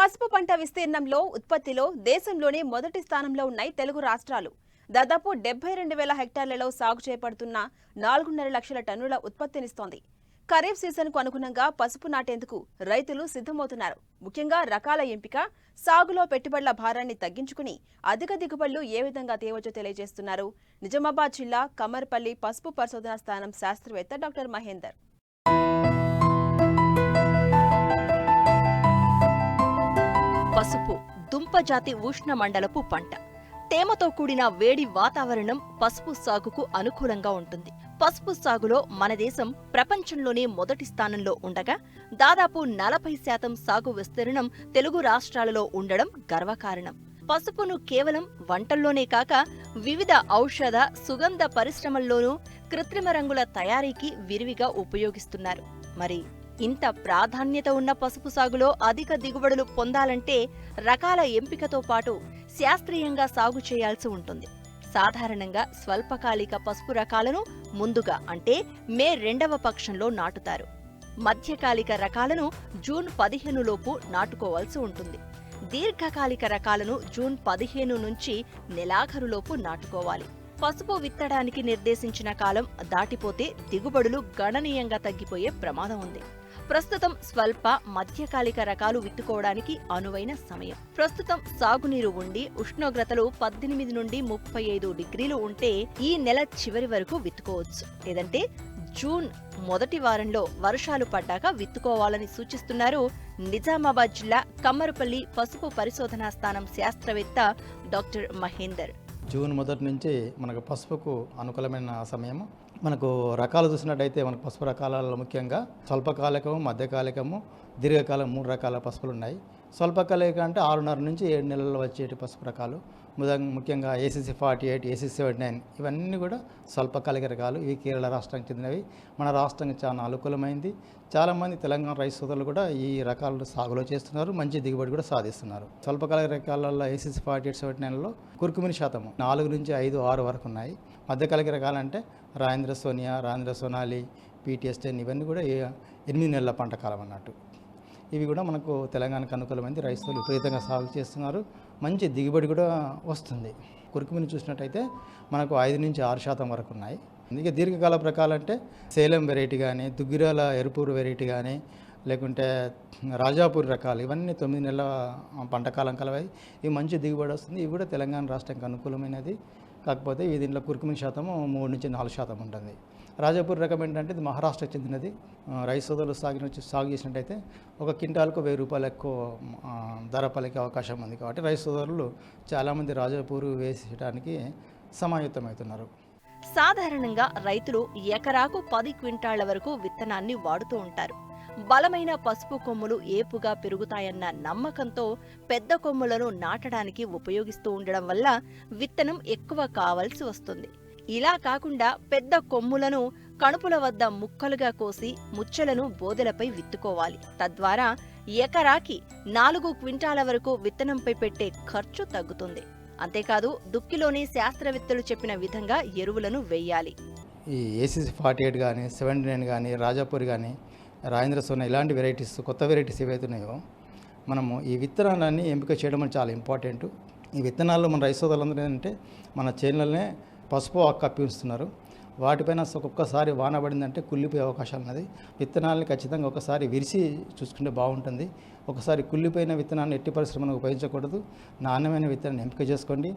పసుపు పంట విస్తీర్ణంలో ఉత్పత్తిలో దేశంలోనే మొదటి స్థానంలో ఉన్నాయి తెలుగు రాష్ట్రాలు. దాదాపు డెబ్బై రెండు వేల హెక్టార్లలో సాగు చేపడుతున్న నాలుగున్నర లక్షల టన్నుల ఉత్పత్తినిస్తోంది. ఖరీఫ్ సీజన్కు అనుగుణంగా పసుపు నాటేందుకు రైతులు సిద్ధమవుతున్నారు. ముఖ్యంగా రకాల ఎంపిక సాగులో పెట్టుబడుల భారాన్ని తగ్గించుకుని అధిక దిగుబడులు ఏ విధంగా తేవచ్చో తెలియజేస్తున్నారు. నిజామాబాద్ జిల్లా కమర్పల్లి పసుపు పరిశోధనా స్థానం శాస్త్రవేత్త డాక్టర్ మహేందర్. పసుపు దుంపజాతి ఉష్ణమండలపు పంట. తేమతో కూడిన వేడి వాతావరణం పసుపు సాగుకు అనుకూలంగా ఉంటుంది. పసుపు సాగులో మన దేశం ప్రపంచంలోనే మొదటి స్థానంలో ఉండగా దాదాపు నలభై శాతం సాగు విస్తీర్ణం తెలుగు రాష్ట్రాలలో ఉండడం గర్వకారణం. పసుపును కేవలం వంటల్లోనే కాక వివిధ ఔషధ సుగంధ పరిశ్రమల్లోనూ కృత్రిమ రంగుల తయారీకి విరివిగా ఉపయోగిస్తున్నారు. మరి ఇంత ప్రాధాన్యత ఉన్న పసుపు సాగులో అధిక దిగుబడులు పొందాలంటే రకాల ఎంపికతో పాటు శాస్త్రీయంగా సాగు చేయాల్సి ఉంటుంది. సాధారణంగా స్వల్పకాలిక పసుపు రకాలను ముందుగా అంటే మే రెండవ పక్షంలో నాటుతారు. మధ్యకాలిక రకాలను జూన్ పదిహేను లోపు నాటుకోవాల్సి ఉంటుంది. దీర్ఘకాలిక రకాలను జూన్ పదిహేను నుంచి నెలాఖరులోపు నాటుకోవాలి. పసుపు విత్తడానికి నిర్దేశించిన కాలం దాటిపోతే దిగుబడులు గణనీయంగా తగ్గిపోయే ప్రమాదం ఉంది. ప్రస్తుతం స్వల్ప మధ్యకాలిక రకాలు విత్తుకోవడానికి అనువైన సమయం. ప్రస్తుతం సాగునీరు ఉండి ఉష్ణోగ్రతలు పద్దెనిమిది నుండి ముప్పై ఐదు డిగ్రీలు ఉంటే ఈ నెల చివరి వరకు విత్తుకోవచ్చు. లేదంటే జూన్ మొదటి వారంలో వర్షాలు పడ్డాక విత్తుకోవాలని సూచిస్తున్నారు నిజామాబాద్ జిల్లా కమ్మరపల్లి పసుపు పరిశోధనా స్థానం శాస్త్రవేత్త డాక్టర్ మహేందర్. జూన్ మొదటి నుంచి మనకు పసుపుకు అనుకూలమైన సమయం మనకు రకాలు చూసినట్టయితే మనకు పసుపు రకాలలో ముఖ్యంగా స్వల్పకాలికము మధ్యకాలికము దీర్ఘకాలం మూడు రకాల పసుపులు ఉన్నాయి స్వల్పకాలిక అంటే ఆరున్నర నుంచి ఏడు నెలల్లో వచ్చేటి పసుపు రకాలు. ముఖ్యంగా ACC forty eight ACC seventy nine ఇవన్నీ కూడా స్వల్పకాలిక రకాలు ఇవి కేరళ రాష్ట్రానికి చెందినవి. మన రాష్ట్రానికి చాలా అనుకూలమైంది. చాలామంది తెలంగాణ రైస్ సోదరులు కూడా ఈ రకాలు సాగులో చేస్తున్నారు. మంచి దిగుబడి కూడా సాధిస్తున్నారు. స్వల్పకాలిక రకాలలో ఏసీసీ ఫార్టీ ఎయిట్ సెవెంటీ నైన్లో కురుకుమిని శాతము. నాలుగు నుంచి ఐదు ఆరు వరకు ఉన్నాయి. మధ్యకాలిక రకాలంటే రాజేంద్ర సోనియా రాజేంద్ర సోనాలి పీటీఎస్ టెన్ ఇవన్నీ కూడా ఎనిమిది నెలల పంట కాలం అన్నట్టు. ఇవి కూడా మనకు తెలంగాణకు అనుకూలమైంది. రైతులు విపరీతంగా సాగు చేస్తున్నారు. మంచి దిగుబడి కూడా వస్తుంది. కురుకుమిని చూసినట్టయితే మనకు ఐదు నుంచి ఆరు శాతం వరకు ఉన్నాయి. ఇక దీర్ఘకాల ప్రకాలంటే సేలం వెరైటీ కానీ దుగ్గిరాల ఎరుపూరు వెరైటీ కానీ లేకుంటే రాజాపూర్ రకాలు ఇవన్నీ తొమ్మిది నెలల పంట కాలం కలవాయి. ఇవి మంచి దిగుబడి వస్తుంది. ఇవి కూడా తెలంగాణ రాష్ట్రానికి అనుకూలమైనది. కాకపోతే దీంట్లో కురుకుమిని శాతము మూడు నుంచి నాలుగు శాతం ఉంటుంది. రాజాపూర్ రకం ఏంటంటే ఇది మహారాష్ట్రకు చెందినది. రైస్ సోదరులు సాగిన సాగు చేసినట్టయితే ఒక క్వింటాల్కు వెయ్యి రూపాయలు ఎక్కువ ధర పలికే అవకాశం ఉంది కాబట్టి రైస్ సోదరులు చాలామంది రాజాపూర్ వేసేయడానికి సమాయుతమవుతున్నారు సాధారణంగా రైతులు ఎకరాకు పది క్వింటాళ్ళ వరకు విత్తనాన్ని వాడుతూ ఉంటారు. బలమైన పసుపు కొమ్ములు ఏపుగా పెరుగుతాయన్న నమ్మకంతో పెద్ద కొమ్ములను నాటడానికి ఉపయోగిస్తూ ఉండడం వల్ల విత్తనం ఎక్కువ కావలసి వస్తుంది. ఇలా కాకుండా పెద్ద కొమ్ములను కణుపుల వద్ద ముక్కలుగా కోసి ముచ్చలను బోదెలపై విత్తుకోవాలి. తద్వారా ఎకరాకి నాలుగు క్వింటాల వరకు విత్తనంపై పెట్టే ఖర్చు తగ్గుతుంది. అంతేకాదు దుక్కిలోని శాస్త్రవేత్తలు చెప్పిన విధంగా ఎరువులను వెయ్యాలి ఈ ఏసీసీ ఫార్టీ ఎయిట్ కానీ సెవెంటీ నైన్ కానీ రాజాపూర్ కానీ రాజేంద్ర సోన ఇలాంటి వెరైటీస్ కొత్త వెరైటీస్ ఏవైతే ఉన్నాయో మనము ఈ విత్తనాలన్నీ ఎంపిక చేయడం చాలా ఇంపార్టెంట్ ఈ విత్తనాల్లో మన రైస్ సోదరులందరూ ఏంటంటే మన చేనులనే పసుపు ఆకు కప్పి ఉంచుతున్నారు. వాటిపైన ఒక్కొక్కసారి వాన పడిందంటే కుళ్ళిపోయే అవకాశాలు ఉన్నది. విత్తనాలని ఖచ్చితంగా ఒకసారి విరిసి చూసుకుంటే బాగుంటుంది. ఒకసారి కుళ్ళిపోయిన విత్తనాన్ని ఎట్టి పరిశ్రమను ఉపయోగించకూడదు. నాణ్యమైన విత్తనాన్ని ఎంపిక చేసుకోండి.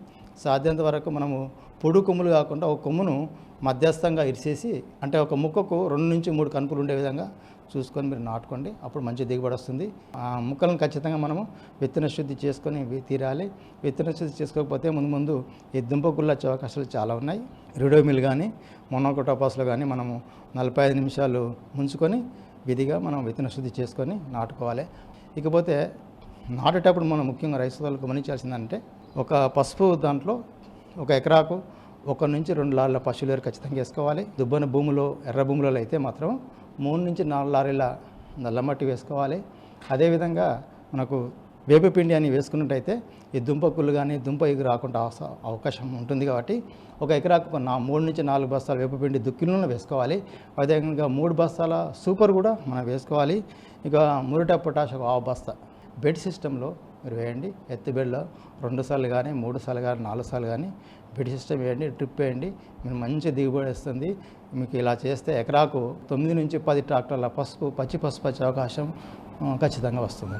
సాధ్యంత వరకు మనము పొడు కొమ్ములు కాకుండా ఒక కొమ్మును మధ్యస్థంగా ఇరిసేసి అంటే ఒక ముక్కకు రెండు నుంచి మూడు కనుపులు ఉండే విధంగా చూసుకొని మీరు నాటుకోండి. అప్పుడు మంచి దిగుబడి వస్తుంది. ఆ ముక్కలను ఖచ్చితంగా మనము విత్తన శుద్ధి చేసుకొని తీరాలి. విత్తన శుద్ధి చేసుకోకపోతే ముందు ముందు ఈ దుంపకుళ్ళు వచ్చే అవకాశాలు చాలా ఉన్నాయి. రిడోమిల్ కానీ మొనోకోటోపాస్లో కానీ మనము నలభై ఐదు నిమిషాలు ముంచుకొని విధిగా మనం విత్తన శుద్ధి చేసుకొని నాటుకోవాలి. ఇకపోతే నాటేటప్పుడు మనం ముఖ్యంగా రైతు సోదరులు గమనించాల్సిందంటే ఒక పసుపు దాంట్లో ఒక ఎకరాకు ఒక నుంచి రెండు లాళ్ళ పశువులు ఖచ్చితంగా వేసుకోవాలి. దుబ్బన భూములో ఎర్ర భూములలో అయితే మాత్రం మూడు నుంచి నాలుగు లారీల నల్లమట్టి వేసుకోవాలి. అదేవిధంగా మనకు వేపపిండి అని వేసుకున్నట్టయితే ఈ దుంప కుళ్ళు కానీ దుంప ఎగురు రాకుండా అవకాశం ఉంటుంది కాబట్టి ఒక ఎకరాకు నా మూడు నుంచి నాలుగు బస్తాల వేపపిండి దుక్కిలను వేసుకోవాలి. అదేవిధంగా మూడు బస్తాల సూపర్ కూడా మనం వేసుకోవాలి. ఇక మురిట పొటాష్ ఒక ఆవు బస్తా. బెడ్ సిస్టంలో మీరు వేయండి. ఎత్తిబెడ్లో రెండు సార్లు కానీ మూడు సార్లు కానీ నాలుగు సార్లు కానీ బెడ్ సిస్టమ్ వేయండి ట్రిప్ వేయండి మీరు మంచి దిగుబడి వస్తుంది. మీకు ఇలా చేస్తే ఎకరాకు తొమ్మిది నుంచి పది ట్రాక్టర్ల పసుపు పచ్చి పసుపు వచ్చే అవకాశం ఖచ్చితంగా వస్తుంది.